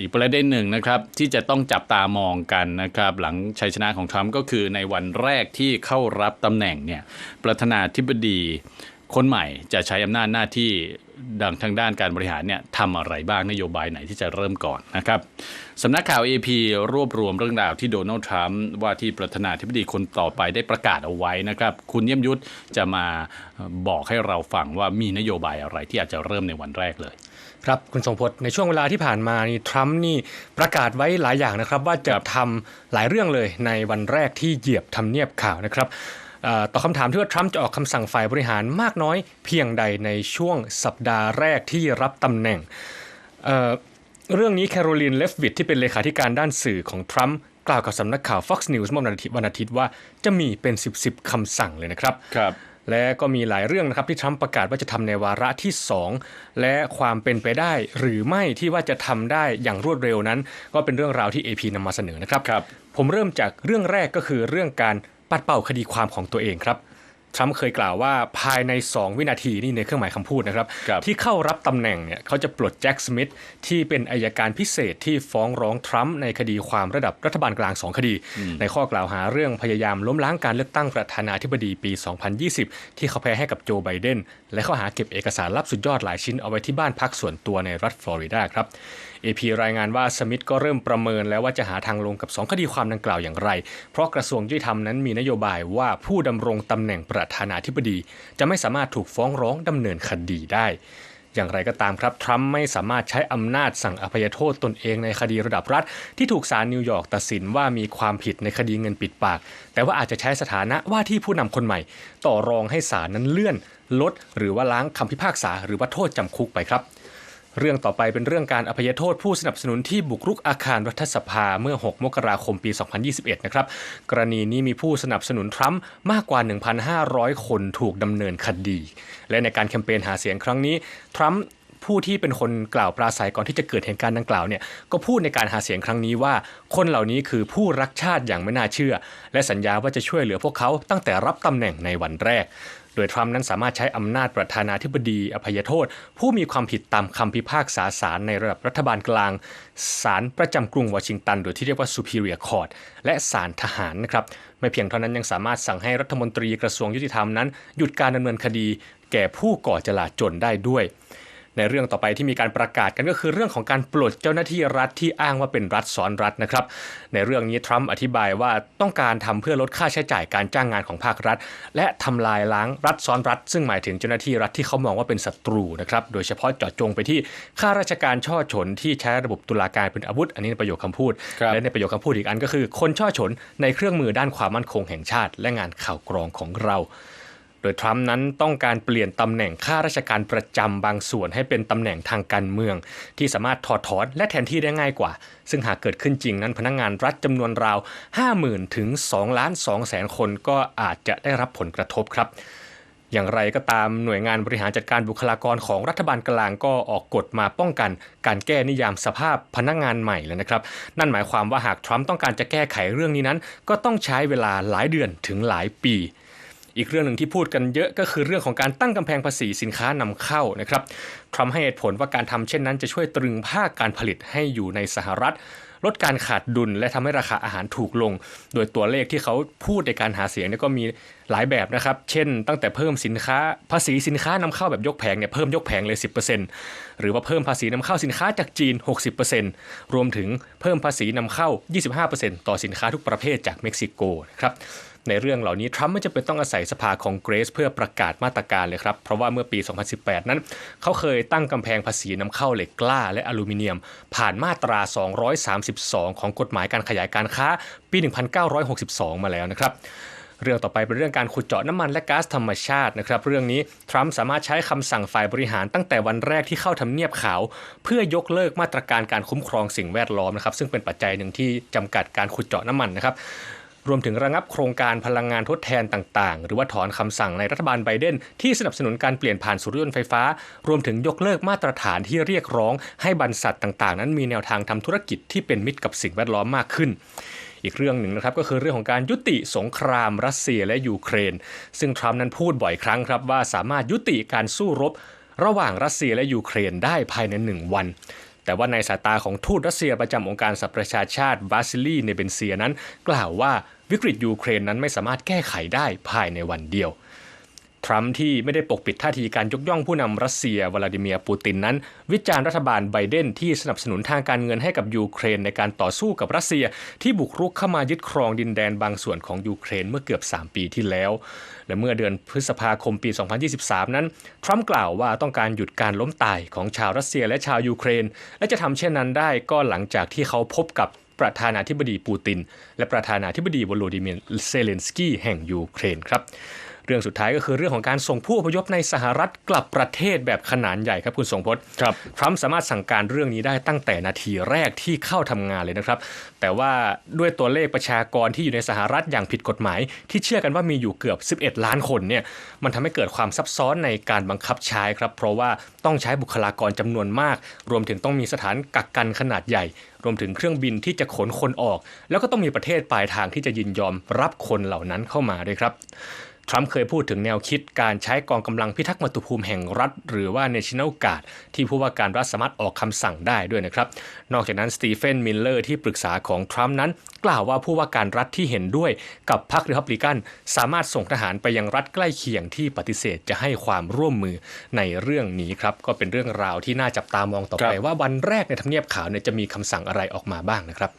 อีกประเด็นหนึ่งนะครับที่จะต้องจับตามองกันนะครับหลังชัยชนะของทรัมป์ก็คือในวันแรกที่เข้ารับตำแหน่งเนี่ยประธานาธิบดีคนใหม่จะใช้อำนาจหน้าที่ดังทางด้านการบริหารเนี่ยทำอะไรบ้างนโยบายไหนที่จะเริ่มก่อนนะครับสำนักข่าว AP รวบรวมเรื่องราวที่โดนัลด์ทรัมป์ว่าที่ประธานาธิบดีคนต่อไปได้ประกาศเอาไว้นะครับ คุณเยี่ยมยุทธจะมาบอกให้เราฟังว่ามีนโยบายอะไรที่อาจจะเริ่มในวันแรกเลย ครับคุณทรงพจน์ในช่วงเวลาที่ผ่านมานี่ทรัมป์นี่ประกาศไว้หลายอย่างนะครับ ว่าจะทำหลายเรื่องเลยในวันแรกที่เหยียบทำเนียบข่าวนะครับเอ่อต่อคำถามที่ว่าทรัมป์จะออกคำสั่งฝ่ายบริหารมากน้อยเพียงใดในช่วงสัปดาห์แรกที่รับตำแหน่งเอ่อเรื่องนี้แคโรลีนเลฟวิตที่เป็นเลขาธิการด้านสื่อของทรัมป์กล่าวกับสำนักข่าว Fox News เมื่อวันอาทิตย์วันอาทิตย์ว่าจะมีเป็น 10 10คำสั่งเลยนะครับครับ และก็มีหลายเรื่องนะครับที่ทรัมป์ประกาศว่าจะทำในวาระที่ 2 และความเป็นไปได้หรือไม่ที่ว่าจะทำได้อย่างรวดเร็วนั้น ก็เป็นเรื่องราวที่ AP นำมาเสนอนะครับครับผมเริ่มจากเรื่องแรกก็คือเรื่องการปัดเป่าคดีความของตัวเองครับ ทรัมป์เคยกล่าวว่าภายใน 2 วินาทีนี่ในเครื่องหมายคำพูดนะครับครับที่เข้ารับตำแหน่งเนี่ยเขาจะปลดแจ็คสมิธที่เป็นอายการพิเศษที่ฟ้องร้องทรัมป์ในคดีความระดับรัฐบาลกลาง 2 คดี ในข้อกล่าวหาเรื่องพยายามล้มล้างการเลือกตั้งประธานาธิบดีปี 2020 ที่เขาแพ้ให้กับโจไบเดนและข้อหาเก็บเอกสารลับสุดยอดหลายชิ้นเอาไว้ที่บ้านพักส่วนตัวในรัฐฟลอริดาครับ AP รายงานว่าสมิธก็เริ่มประเมินแล้วว่าจะหาทางลงกับ 2 คดีความดังกล่าวอย่างไร เพราะกระทรวงยุติธรรมนั้นมีนโยบายว่าผู้ดำรงตำแหน่งประธานาธิบดี จะไม่สามารถถูกฟ้องร้องดำเนินคดีได้ อย่างไรก็ตามครับ ทรัมป์ไม่สามารถใช้อำนาจสั่งอภัยโทษตนเองในคดีระดับรัฐ ที่ถูกศาลนิวยอร์กตัดสินว่ามีความผิดในคดีเงินปิดปาก แต่ว่าอาจจะใช้สถานะว่าที่ผู้นำคนใหม่ ต่อรองให้ศาลนั้นเลื่อน ลด หรือว่าล้างคำพิพากษา หรือว่าโทษจำคุกไปครับ เรื่องต่อไปเป็นเรื่องการอภัยโทษผู้สนับสนุนที่บุกรุกอาคารรัฐสภาเมื่อ 6 มกราคมปี 2021 นะครับ กรณีนี้มีผู้สนับสนุนทรัมป์มากกว่า 1,500 คนถูกดำเนินคดี และในการแคมเปญหาเสียงครั้งนี้ ทรัมป์ผู้ที่เป็นคนกล่าวปราศัยก่อนที่จะเกิดเหตุการณ์ดังกล่าวเนี่ยก็พูดในการหาเสียงครั้งนี้ว่า คนเหล่านี้คือผู้รักชาติอย่างไม่น่าเชื่อ และสัญญาว่าจะช่วยเหลือพวกเขาตั้งแต่รับตำแหน่งในวันแรก โดยทรัมป์นั้นสามารถใช้อำนาจประธานาธิบดีอภัยโทษ ผู้มีความผิดตามคำพิพากษาศาลในระดับรัฐบาลกลางศาลประจำกรุงวอชิงตัน หรือที่เรียกว่า Superior Court และศาลทหารนะครับไม่เพียงเท่านั้นยังสามารถสั่งให้รัฐมนตรีกระทรวงยุติธรรมนั้น หยุดการดำเนินคดีแก่ผู้ก่อจลาจลได้ด้วย ในเรื่องต่อไปที่มีการประกาศกันก็คือเรื่องของการปลดเจ้าหน้าที่รัฐที่อ้างว่าเป็นรัฐซ้อนรัฐนะครับ ในเรื่องนี้ทรัมป์อธิบายว่าต้องการทำเพื่อลดค่าใช้จ่ายการจ้างงานของภาครัฐ และทำลายล้างรัฐซ้อนรัฐ ซึ่งหมายถึงเจ้าหน้าที่รัฐที่เขามองว่าเป็นศัตรูนะครับ โดยเฉพาะเจาะจงไปที่ข้าราชการช่อฉนที่ใช้ระบบตุลาการเป็นอาวุธ อันนี้ในประโยคคำพูดครับและในประโยคคำพูดอีกอันก็คือ คนช่อฉนในเครื่องมือด้านความมั่นคงแห่งชาติ และงานข่าวกรองของเรา โดยทรัมป์นั้นต้องการเปลี่ยนตำแหน่งข้าราชการประจำบางส่วนให้เป็นตำแหน่งทางการเมือง ที่สามารถถอดถอนและแทนที่ได้ง่ายกว่า ซึ่งหากเกิดขึ้นจริงนั้นพนักงานรัฐจำนวนราว 50,000 ถึง2ล้าน2แสนคนก็อาจจะได้รับผลกระทบครับอย่างไรก็ตามหน่วยงานบริหารจัดการบุคลากรของรัฐบาลกลางก็ออกกฎมาป้องกัน การแก้นิยามสภาพพนักงานใหม่แล้วนะครับ นั่นหมายความว่าหากทรัมป์ต้องการจะแก้ไขเรื่องนี้นั้น ก็ต้องใช้เวลาหลายเดือนถึงหลายปี อีกเรื่องหนึ่งที่พูดกันเยอะก็คือเรื่องของการตั้งกำแพงภาษีสินค้านำเข้านะครับทรัมป์ให้เหตุผลว่าการทำเช่นนั้นจะช่วยตรึงภาคการผลิตให้อยู่ในสหรัฐ ลดการขาดดุลและทำให้ราคาอาหารถูกลง โดยตัวเลขที่เขาพูดในการหาเสียงเนี่ยก็มีหลายแบบนะครับ เช่น ตั้งแต่เพิ่มสินค้าภาษีสินค้านำเข้าแบบยกแผงเนี่ยเพิ่มยกแผงเลย 10%หรือว่าเพิ่มภาษีนำเข้าสินค้าจากจีน 60%รวมถึงเพิ่มภาษีนำเข้า 25%ต่อสินค้าทุกประเภทจากเม็กซิโกนะครับ ในเรื่องเหล่านี้ทรัมป์ไม่จำเป็นต้องอาศัยสภาคองเกรส เพื่อประกาศมาตรการเลยครับเพราะว่าเมื่อปี 2018 นั้น เขาเคยตั้งกำแพงภาษีนำเข้าเหล็กกล้าและอลูมิเนียม ผ่านมาตรา 232 ของกฎหมายการขยายการค้าปี 1962 มาแล้วนะครับเรื่องต่อไปเป็นเรื่องการขุดเจาะน้ำมันและก๊าซธรรมชาตินะครับเรื่องนี้ทรัมป์สามารถใช้คำสั่งฝ่ายบริหารตั้งแต่วันแรกที่เข้าทำเนียบขาว เพื่อยกเลิกมาตรการการคุ้มครองสิ่งแวดล้อมนะครับซึ่งเป็นปัจจัยหนึ่งที่จำกัดการขุดเจาะน้ำมันนะครับ รวมถึงระงับโครงการพลังงานทดแทนต่างๆ หรือว่าถอนคำสั่งในรัฐบาลไบเดน ที่สนับสนุนการเปลี่ยนผ่านสู่รถยนต์ไฟฟ้า รวมถึงยกเลิกมาตรฐานที่เรียกร้องให้บรรษัทต่างๆ นั้นมีแนวทางทำธุรกิจที่เป็นมิตรกับสิ่งแวดล้อมมากขึ้นอีกเรื่องหนึ่งนะครับก็คือเรื่องของการยุติสงครามรัสเซียและยูเครน ซึ่งทรัมป์นั้นพูดบ่อยครั้งครับว่าสามารถยุติการสู้รบ ระหว่างรัสเซียและยูเครนได้ภายในหนึ่งวัน แต่ว่าในสายตาของทูตรัสเซียประจำองค์การสหประชาชาติวาซิลีเนเบนเซียนั้น กล่าวว่าวิกฤตยูเครนนั้นไม่สามารถแก้ไขได้ภายในวันเดียว ทรัมป์ที่ไม่ได้ปกปิดท่าทีการยกย่องผู้นำรัสเซียวลาดิเมียร์ปูตินนั้น วิจารณ์รัฐบาลไบเดนที่สนับสนุนทางการเงินให้กับยูเครนในการต่อสู้กับรัสเซีย ที่บุกรุกเข้ามายึดครองดินแดนบางส่วนของยูเครนเมื่อเกือบ 3 ปีที่แล้ว และเมื่อเดือนพฤษภาคมปี 2023 นั้นทรัมป์กล่าวว่าต้องการหยุดการล้มตายของชาวรัสเซียและชาวยูเครน และจะทำเช่นนั้นได้ก็หลังจากที่เขาพบกับประธานาธิบดีปูติน และประธานาธิบดีวโลดิเมียร์เซเลนสกี้แห่งยูเครนครับ เรื่องสุดท้ายก็คือเรื่องของการส่งผู้อพยพในสหรัฐกลับประเทศแบบขนาดใหญ่ครับคุณทรงพจน์ครับทรัมป์สามารถสั่งการเรื่องนี้ได้ตั้งแต่นาทีแรกที่เข้าทำงานเลยนะครับ แต่ว่าด้วยตัวเลขประชากรที่อยู่ในสหรัฐอย่างผิดกฎหมาย ที่เชื่อกันว่ามีอยู่เกือบ 11 ล้านคนเนี่ยมันทำให้เกิดความซับซ้อนในการบังคับใช้ครับ เพราะว่าต้องใช้บุคลากรจำนวนมาก รวมถึงต้องมีสถานกักกันขนาดใหญ่รวมถึงเครื่องบินที่จะขนคนออก แล้วก็ต้องมีประเทศปลายทางที่จะยินยอมรับคนเหล่านั้นเข้ามาด้วยครับ ทรัมป์เคยพูดถึงแนวคิดการใช้กองกำลังพิทักษ์มาตุภูมิแห่งรัฐ หรือว่า National Guard ที่ผู้ว่าการรัฐสามารถออกคำสั่งได้ด้วยนะครับ นอกจากนั้นสตีเฟนมิลเลอร์ที่ปรึกษาของทรัมป์นั้น กล่าวว่าผู้ว่าการรัฐที่เห็นด้วยกับพรรครีพับลิกัน สามารถส่งทหารไปยังรัฐใกล้เคียงที่ปฏิเสธจะให้ความร่วมมือในเรื่องนี้ครับก็เป็นเรื่องราวที่น่าจับตามองต่อไปว่าวันแรกในทำเนียบขาวเนี่ยจะมีคำสั่งอะไรออกมาบ้างนะครับ